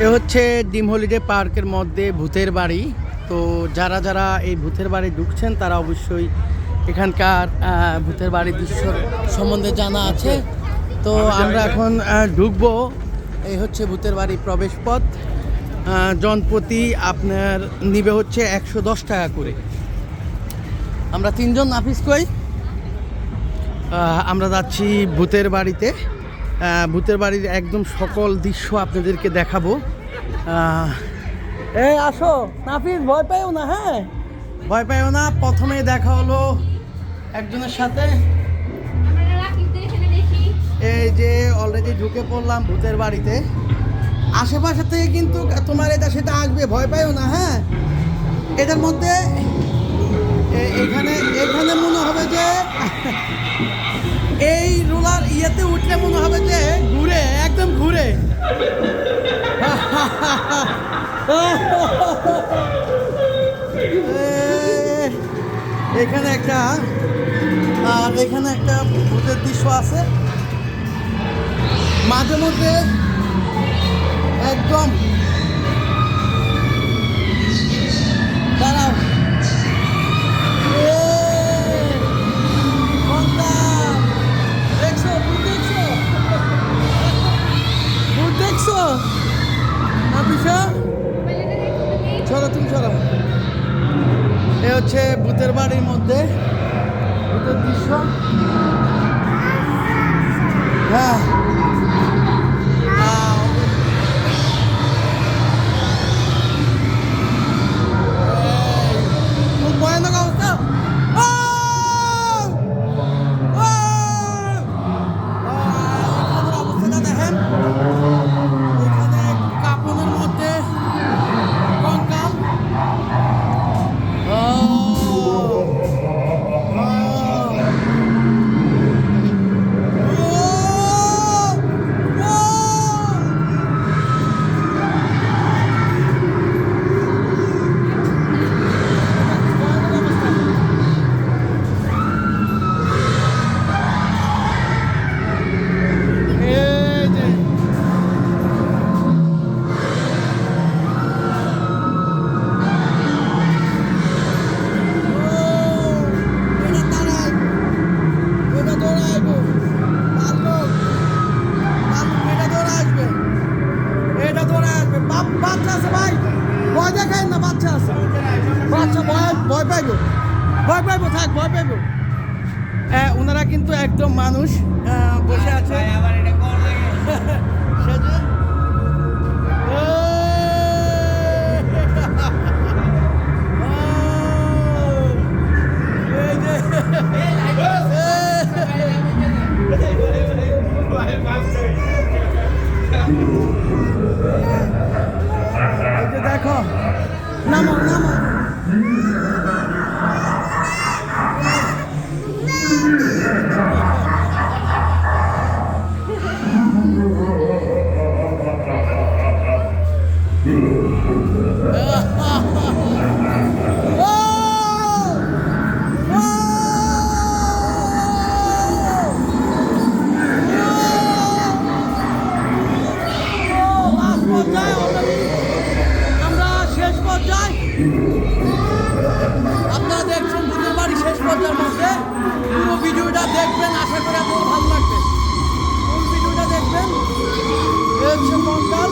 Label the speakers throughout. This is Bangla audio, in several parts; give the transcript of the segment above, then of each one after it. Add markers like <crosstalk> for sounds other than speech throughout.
Speaker 1: এ হচ্ছে ডিম হলিডে পার্কের মধ্যে ভূতের বাড়ি। তো যারা যারা এই ভূতের বাড়ি ঢুকছেন তারা অবশ্যই এখানকার ভূতের বাড়ির দৃশ্য সম্বন্ধে জানা আছে। তো আমরা এখন ঢুকবো। এই হচ্ছে ভূতের বাড়ি প্রবেশ পথ জনপ্রতি আপনার নিবে হচ্ছে একশো দশ টাকা করে। আমরা তিনজন নাফিস কই? আমরা যাচ্ছি ভূতের বাড়িতে। ভূতের বাড়ির একদম সকল দৃশ্য আপনাদেরকে দেখাবো। এই আসো। নাফিস ভয় পাইও না হ্যাঁ? ভয় পাইও না প্রথমে দেখা হলো একজনের সাথে। এই যে অলরেডি ঢুকে পড়লাম ভূতের বাড়িতে। আশেপাশে থেকে কিন্তু তোমার এটা সেটা আসবে ভয় পাইও না হ্যাঁ? এটার মধ্যে এখানে এখানে মনে হবে যে এই ইয়েতে উঠলে মনে হবে যে ঘুরে, একদম ঘুরে। এখানে একটা, আর এখানে একটা ভূতের দৃশ্য আছে। মাঝে মধ্যে চলো চলো এ হচ্ছে ভূতের বাড়ির মধ্যে। ভূতের দৃশ্য। হ্যাঁ। ভয় দেখায় না বাচ্চা আছে। বাচ্চা ভয় ভয় পাইব। ভয় পাইব থাক ভয় পাইব। হ্যাঁ ওনারা কিন্তু একদম মানুষ বসে আছে। <laughs> দেখো <laughs> <laughs> Namo, namo. আপনারা দেখছেন ভূতের শেষ পর্যায়ের মধ্যে ভিডিওটা দেখবেন, আশা করি আপনার ভালো লাগবে। ফুল ভিডিওটা দেখবেন? হচ্ছে মন্ডল।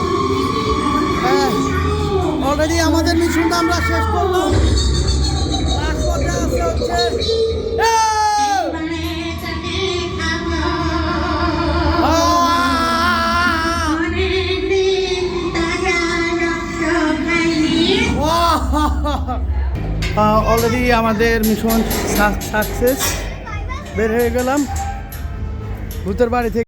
Speaker 1: অলরেডি আমাদের মিশনটা আমরা শেষ করলাম। লাস্ট পর্যায়ে আছে হচ্ছে <laughs> অলরেডি আমাদের মিশন সাকসেস বের হয়ে গেলাম। ভূতের বাড়ি থেকে